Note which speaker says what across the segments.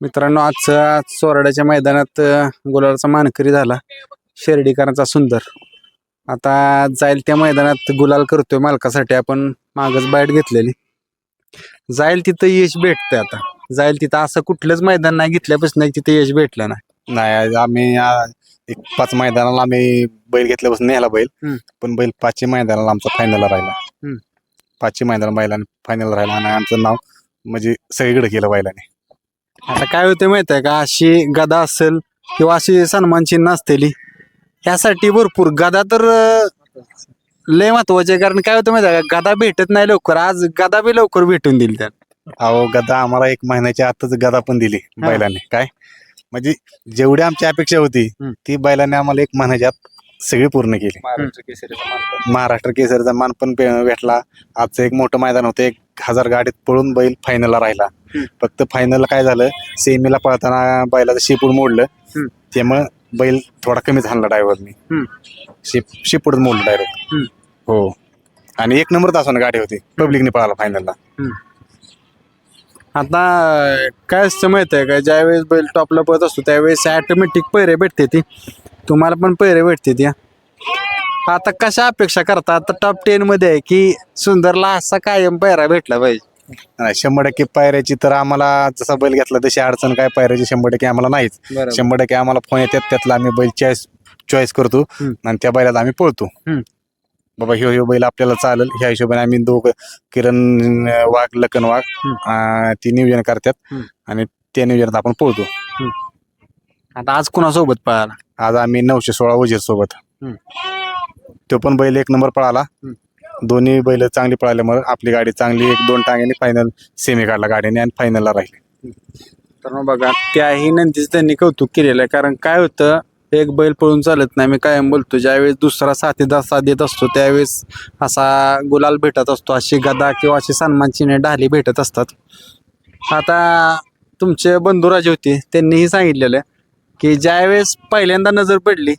Speaker 1: मित्रांनो आजचा चोराड्याच्या मैदानात गुलालाचा मानकरी झाला. शेर्डीकरांचा सुंदर. आता जाईल त्या मैदानात गुलाल करतोय मालकासाठी. आपण मागच बाईट घेतलेली. जाईल तिथं यश भेटतंय आता. जाईल तिथं असं कुठलंच मैदान नाही घेतल्यापासून तिथं यश भेटलं नाही.
Speaker 2: आम्ही एक पाच मैदानाला आम्ही बैल घेतल्यापासून नेला बैल. पण बैल पाचशे मैदानाला आमचा फायनलला राहिला. पाचशे मैदान बैलाने फायनल राहिला आणि आमचं नाव म्हणजे सगळीकडे केलं बैलाने.
Speaker 1: आता काय होतं माहीत आहे का? अशी गदा असेल किंवा अशी सन्मान चिन्ह असतेली ह्यासाठी भरपूर गदा तर लय महत्त्वाचे आहे. कारण काय होतं माहिती आहे का? गदा भेटत नाही लवकर. आज गदा बी लवकर भेटून दिली त्या
Speaker 2: अहो गदा आम्हाला एक महिन्याच्या आतच गदा पण दिली
Speaker 1: हा.
Speaker 2: बैलाने. काय? म्हणजे जेवढी आमची अपेक्षा होती
Speaker 1: हम्म.
Speaker 2: ती बैलाने आम्हाला एक महिन्याच्या आत सगळी पूर्ण केली. महाराष्ट्र केसरीचा मान पण. पे- भेटला. आजचं एक मोठं मैदान होतं. एक हजार गाडीत पळून बैल फायनलला राहिला. फक्त फायनलला काय झालं सेमीला पळताना बैलाचं शिपूड मोडलं. त्यामुळं बैल थोडा कमी झाला ड्रायव्हरनी. Ship शिपूड मोडलं direct. हो. आणि एक नंबर तासाने गाडी होती पब्लिकने पळाला फायनलला
Speaker 1: आता काय असतं माहीत आहे का ज्यावेळेस बैल टॉपला पळत असतो त्यावेळेस ऑटोमॅटिक पैरे भेटते ती. तुम्हाला पण पैरे भेटते ती आता कशा अपेक्षा करता आता टॉप टेन मध्ये आहे की सुंदरला असा कायम पैरा भेटला पाहिजे.
Speaker 2: नाही, शंभर टक्के पायऱ्याची तर आम्हाला जसा बैल घेतला तशी अडचण काय पायऱ्याची शंभर टक्के आम्हाला नाहीच शंभर टक्के आम्हाला फोन येतात त्यातला आम्ही बैल चॉईस चॉईस करतो
Speaker 1: हम्म.
Speaker 2: आणि त्या बैलात आम्ही पळतो
Speaker 1: हम्म.
Speaker 2: बाबा ह्यो ह्यो बैल आपल्याला चालेल ह्या हिशोबाने आम्ही दोघं किरण अं, वाघ लखन वाघ
Speaker 1: हम्म.
Speaker 2: अं, ती नियोजन करतात
Speaker 1: हम्म.
Speaker 2: आणि त्या नियोजनात आपण पळतो
Speaker 1: आता आज कुणासोबत पळाला
Speaker 2: आज आम्ही नऊशे सोळा वजीर सोबत
Speaker 1: हम्म.
Speaker 2: तो पण बैल एक नंबर पळाला
Speaker 1: हम्म.
Speaker 2: दोन्ही बैल चांगली पळाल्यामुळे आपली गाडी चांगली एक दोन टांग्याने फायनल सेमी काढला गाडीने आणि फायनलला राहिली.
Speaker 1: तर मग बघा त्याही नंतरच त्यांनी कौतुक केलेलं आहे. कारण काय होतं एक बैल पळून चालत नाही मी कायम बोलतो ज्यावेळेस दुसरा साथीदार साथ देत असतो त्यावेळेस असा गुलाल भेटत असतो अशी गदा किंवा अशी सन्मानचिन्ह ढाली भेटत असतात. आता तुमचे बंधुराजे होते त्यांनीही सांगितलेलं की ज्यावेळेस पहिल्यांदा नजर पडली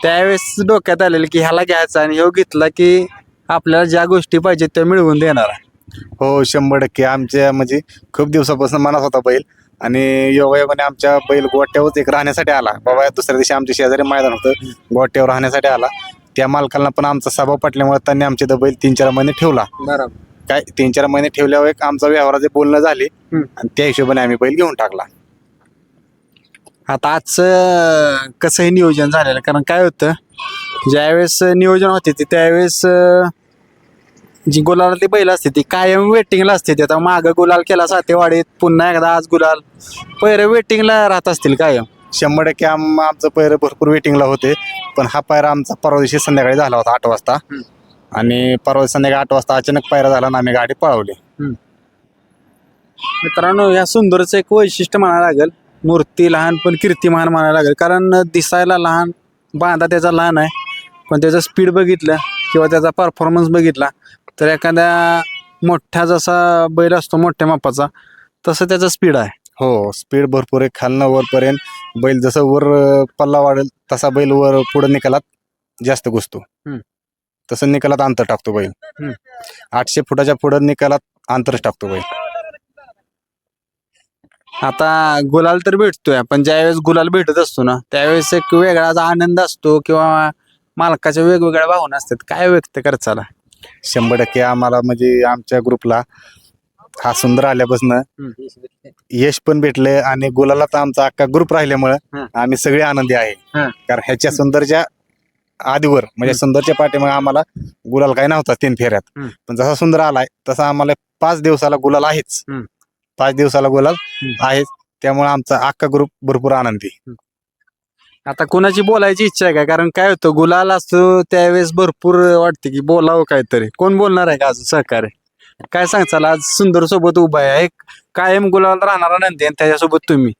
Speaker 1: त्यावेळेस डोक्यात आलेलं की ह्याला घ्यायचा आणि ह्यो घेतला की आपल्याला ज्या गोष्टी पाहिजे त्या मिळवून देणार. आहे
Speaker 2: हो शंभर टक्के. आमच्या म्हणजे खूप दिवसापासून मनात होता बैल. आणि योगायोगाने आमच्या बैल गोट्यावर एक राहण्यासाठी आला. बाबा दुसऱ्या दिवशी आमच्या शेजारी मैदान होतं. गोट्यावर राहण्यासाठी आला. त्या मालकाला पण आमचा स्वभाव पटल्यामुळे त्यांनी आमचे तो बैल तीन चार महिने ठेवला. काय तीन चार महिने ठेवल्यावर एक आमचा व्यवहाराचे बोलणं झाले. आणि त्या हिशोबाने आम्ही बैल घेऊन टाकला.
Speaker 1: आता आजचं कसंही नियोजन झालेलं? कारण काय होतं ज्यावेळेस नियोजन होते ते त्यावेळेस जी गुलालातली बैल असते ती कायम वेटिंगला असते. ती आता मागं गुलाल केला सातेवाडीत पुन्हा एकदा आज गुलाल. पहिरे वेटिंगला राहत असतील कायम.
Speaker 2: शंभर टक्के आम आमचं पैर भरपूर वेटिंगला होते. पण हा पायरा आमचा परवा दिवशी संध्याकाळी झाला होता आठ वाजता. आणि परवा दिवशी संध्याकाळी आठ वाजता अचानक पायरा झाला आणि आम्ही गाडी पळवली.
Speaker 1: मित्रांनो या सुंदरचं एक वैशिष्ट्य म्हणायला लागेल. मूर्ती लहान पण कीर्तिमान म्हणायला लागेल. कारण दिसायला लहान बांधा त्याचा लहान आहे. पण त्याचं स्पीड बघितलं किंवा त्याचा परफॉर्मन्स बघितला तर एखाद्या मोठ्या जसा बैल असतो मोठ्या मापाचा तसं त्याचं स्पीड आहे.
Speaker 2: हो स्पीड भरपूर आहे. खालनं वरपर्यंत बैल जसं वर पल्ला वाढेल तसा बैल वर पुढे निकालात जास्त घुसतो. तसं निकालात अंतर टाकतो बैल. आठशे फुटाच्या पुढे निकालात अंतरच टाकतो बैल.
Speaker 1: आता गुलाल तर भेटतोय. पण ज्यावेळेस गुलाल भेटत असतो ना त्यावेळेस एक वेगळाच आनंद असतो किंवा मालकाच्या वेगवेगळ्या भावना असतात. काय व्यक्त करचाला
Speaker 2: शंभर टक्के आम्हाला म्हणजे आमच्या ग्रुपला हा सुंदर आल्यापासून यश पण भेटले आणि गुलालात आमचा अख्खा ग्रुप राहिल्यामुळं. आम्ही सगळे आनंदी आहे. कारण ह्याच्या सुंदरच्या आधीवर म्हणजे सुंदरच्या पाठीमागे आम्हाला गुलाल काही नव्हता तीन फेऱ्यात. पण जसा सुंदर आलाय तसा आम्हाला पाच दिवसाला गुलाल आहेच. पाच दिवसाला गुलाल. आहेच त्यामुळे आमचा अख्खा ग्रुप भरपूर आनंदी
Speaker 1: आता कोणाची बोलायची इच्छा आहे का? कारण काय होतं गुलाल असतो त्यावेळेस भरपूर वाटते की बोलावं काहीतरी. कोण बोलणार आहे का अजून सहकार्य? काय सांगचाल आज सुंदर सोबत उभा आहे. एक कायम गुलाल राहणारा नंदी आणि त्याच्यासोबत तुम्ही?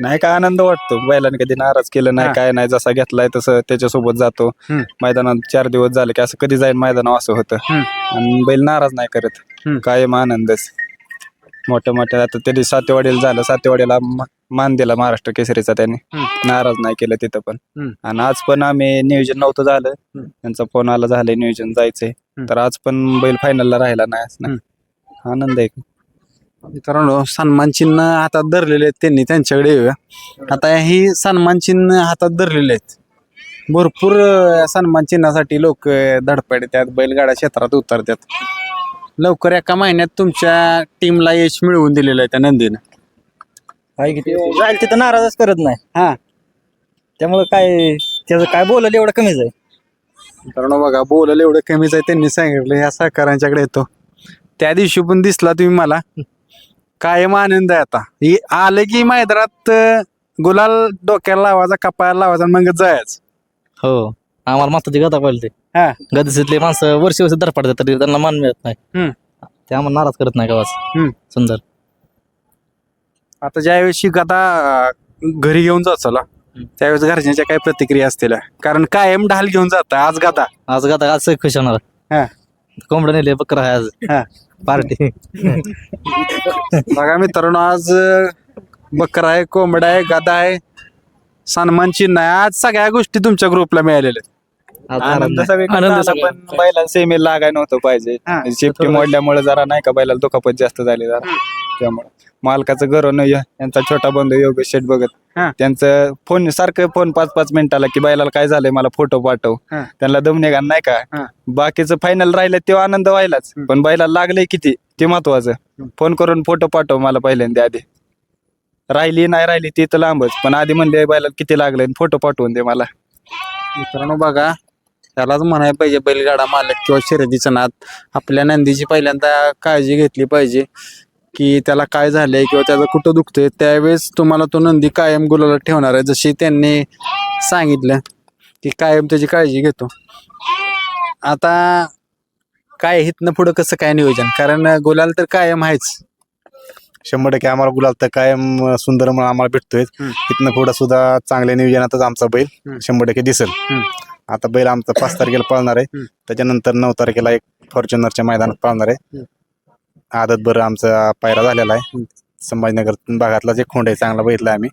Speaker 3: नाही काय आनंद वाटतो. बैलाने कधी नाराज केलं
Speaker 1: हा.
Speaker 3: नाही काय नाही जसा घेतलाय तसं त्याच्यासोबत जातो.
Speaker 1: हम्म.
Speaker 3: मैदानात चार दिवस झाले की असं कधी जाईल मैदानावर असं होतं.
Speaker 1: हम्म.
Speaker 3: आणि बैल नाराज नाही करत.
Speaker 1: हम्म.
Speaker 3: कायम आनंदच. मोठ्या मोठ्या आता त्यांनी सातेवाडीला झालं. सातेवाडीला म- मान दिला महाराष्ट्र केसरीचा त्यांनी.
Speaker 1: हम्म.
Speaker 3: नाराज नाही केलं तिथं पण.
Speaker 1: हम्म.
Speaker 3: आणि आज पण आम्ही नियोजन नव्हतं झालं.
Speaker 1: हम्म.
Speaker 3: त्यांचा फोन आला झालंय नियोजन जायचंय. तर आज पण बैल फायनलला राहिला नाही असं नाही. आनंद आहे.
Speaker 1: मित्रांनो सन्मान चिन्ह हातात धरलेले आहेत त्यांनी त्यांच्याकडे येऊया. आता ही सन्मान चिन्ह हातात धरलेले आहेत. भरपूर अं, सन्मान चिन्हासाठी लोक धडपडतात बैलगाडा क्षेत्रात उतरतात. लवकर एका महिन्यात तुमच्या टीमला यश मिळवून दिलेलं आहे त्या नंदीनं.
Speaker 4: काय किती जाईल तिथं नाराजच करत नाही.
Speaker 1: हा.
Speaker 4: त्यामुळे काय त्याचं काय बोललं एवढं कमीच आहे.
Speaker 1: मित्रांनो बघा बोलायला एवढं कमीच आहे त्यांनी सांगितलं ह्या सहकाऱ्यांच्याकडे येतो. त्या दिवशी पण दिसला तुम्ही मला. कायम आनंद आहे आता. ही आलं की मैदानात अं, गुलाल डोक्याला लावायचा कपाळाला लावायचा मग जायच.
Speaker 4: हो. आम्हाला माताची गदा पाहिजे
Speaker 1: हा.
Speaker 4: गदसीतले माणसं वर्ष वर्ष दर पडतात तरी त्यांना मान मिळत नाही.
Speaker 1: हम्म.
Speaker 4: ते आम्हाला नाराज करत नाही
Speaker 1: हम्म.
Speaker 4: सुंदर.
Speaker 1: आता ज्यावेळेस गदा अं, घरी घेऊन जात चला त्यावेळेस घरच्यांच्या काय प्रतिक्रिया असतील. कारण कायम ढाल घेऊन जात आज गदा.
Speaker 4: आज गदा आज सगळं खुश होणार.
Speaker 1: हा.
Speaker 4: कोंबडं नेले बकरा आहे आज.
Speaker 1: हा.
Speaker 4: पार्टी.
Speaker 1: बघा मित्रांनो आज अं, बकरा आहे कोंबडा आहे गदा आहे. सन्मान चिन्ह आहे. आज सगळ्या गोष्टी तुमच्या ग्रुपला मिळालेल्या आहेत.
Speaker 3: आनंद. सगळीकडे
Speaker 4: आनंद
Speaker 3: झाला,
Speaker 4: सगळा.
Speaker 3: पण बैलाला सेमी लागाय नव्हतं पाहिजे.
Speaker 1: हा.
Speaker 3: शेपटी मोडल्यामुळे जरा नाही का बैलाला दुखापत जास्त झाली जरा. त्यामुळे. मालकाचं घर यांचा छोटा बंधू योगेश शेठ बघत.
Speaker 1: हा.
Speaker 3: त्यांचं फोन सारखं फोन पाच पाच मिनिटाला की बैलाला काय झालंय मला फोटो पाठव.
Speaker 1: हा.
Speaker 3: त्यांना दम निघाल नाही
Speaker 1: हा.
Speaker 3: का बाकीचं फायनल राहिलं तेव्हा आनंद व्हायलाच. पण बैलाला लागलंय किती? ते महत्वाचं. फोन करून फोटो पाठव मला पहिल्यांदा आधी. राहिली नाही राहिली ती तर लांबच. पण आधी म्हणले बैलाला किती लागलंय? फोटो पाठवून दे मला.
Speaker 1: मित्रांनो बघा. त्यालाच म्हणायला पाहिजे बैलगाडा मालक किंवा शर्यतीचा नाद. आपल्या नंदीची पहिल्यांदा काळजी घेतली पाहिजे की त्याला काय झालंय किंवा त्याचं कुठं दुखतंय. त्यावेळेस तुम्हाला तो नंदी कायम गुलाला ठेवणार आहे जशी त्यांनी सांगितलं की कायम त्याची काळजी घेतो. आता काय हितनं पुढं कसं काय नियोजन? कारण गुलाल तर कायम आहेच.
Speaker 2: शंभर टक्के आम्हाला गुलाल तर कायम सुंदर म्हणून आम्हाला भेटतोय.
Speaker 1: हम्म.
Speaker 2: इथनं पुढं सुद्धा चांगल्या नियोजनातच आमचा बैल
Speaker 1: हम्म.
Speaker 2: शंभर टक्के दिसेल. आता बैल आमचा पाच तारखेला पळणार आहे. त्याच्यानंतर नऊ तारखेला एक फॉर्च्युनरच्या मैदानात पळणार आहे. आदत बरं आमचा पायरा झालेला आहे. संभाजीनगर भागातलाच एक खोंड आहे. चांगला बघितला आम्ही.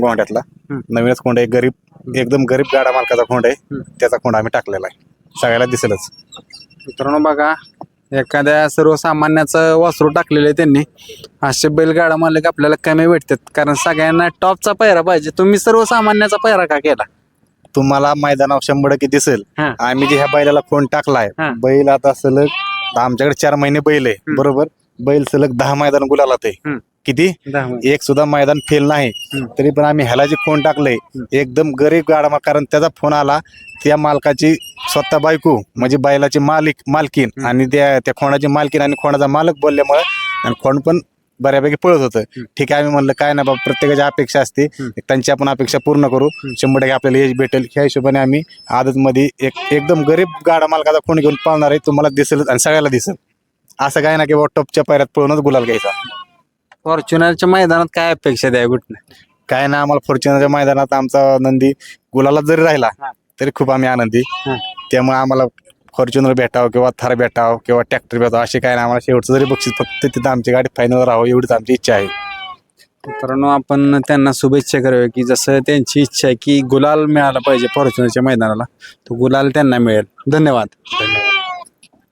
Speaker 2: गोंड्यातला. नवीनच खोंड आहे. गरीब एकदम गरीब गाडा मालकाचा खोंड आहे. त्याचा खोंड आम्ही टाकलेला आहे. सगळ्याला दिसेलच.
Speaker 1: मित्रांनो बघा एखाद्या सर्वसामान्याचं वासरू टाकलेलं आहे त्यांनी. असे बैलगाडा मालक आपल्याला कमी भेटतात. कारण सगळ्यांना टॉपचा पैरा पाहिजे. तुम्ही सर्वसामान्याचा पैरा का केला?
Speaker 2: तुम्हाला मैदानावर शंभर टक्के दिसेल
Speaker 1: हा.
Speaker 2: आम्ही जे ह्या बैलाला फोन टाकलाय
Speaker 1: हा.
Speaker 2: बैल आता सलग आमच्याकडे चार महिने बैल आहे. बरोबर बैल सलग दहा मैदान गुलाला ते
Speaker 1: हम्म.
Speaker 2: किती एक सुद्धा मैदान फेल नाही
Speaker 1: हम्म.
Speaker 2: तरी पण आम्ही ह्याला जे फोन टाकले एकदम गरीब गाडा कारण त्याचा फोन आला त्या मालकाची स्वतः बायको म्हणजे बैलाची मालिक मालकीन. आणि त्या त्या खोणाची मालकीन आणि खोणाचा मालक बोलल्यामुळे आणि खोंड पण बऱ्यापैकी पळत होतं. ठीक आहे आम्ही म्हणलं काय नाही बाबा प्रत्येकाची अपेक्षा असते. त्यांची आपण अपेक्षा पूर्ण करू. शंभर टक्के आपल्याला यश भेटेल. ह्या हिशोबाने आम्ही आदतमध्ये एक एकदम गरीब गाडा मालकाचा फोन घेऊन पाळणार आहे तुम्हाला दिसेल आणि सगळ्याला दिसेल. असं काय ना की बाबा टॉपच्या पायऱ्यात पळूनच गुलाल घ्यायचा.
Speaker 1: फॉर्च्युनरच्या मैदानात काय अपेक्षा द्या कुठनं?
Speaker 2: काय ना आम्हाला फॉर्च्युनरच्या मैदानात आमचा नंदी गुलाला जरी राहिला. तरी खूप आम्ही आनंदी. त्यामुळे आम्हाला फॉर्च्युनर भेटावं किंवा थार भेटावं किंवा ट्रॅक्टर भेटावं असे काय नाही. आम्हाला शेवटचं जरी बक्षीस फक्त तिथं आमची गाडी फायनल राहावं एवढीच आमची इच्छा आहे.
Speaker 1: मित्रांनो आपण त्यांना शुभेच्छा करूया की जसं त्यांची इच्छा आहे की गुलाल मिळाला पाहिजे फॉर्च्युनरच्या मैदानाला तो गुलाल त्यांना मिळेल. धन्यवाद.
Speaker 2: धन्यवाद.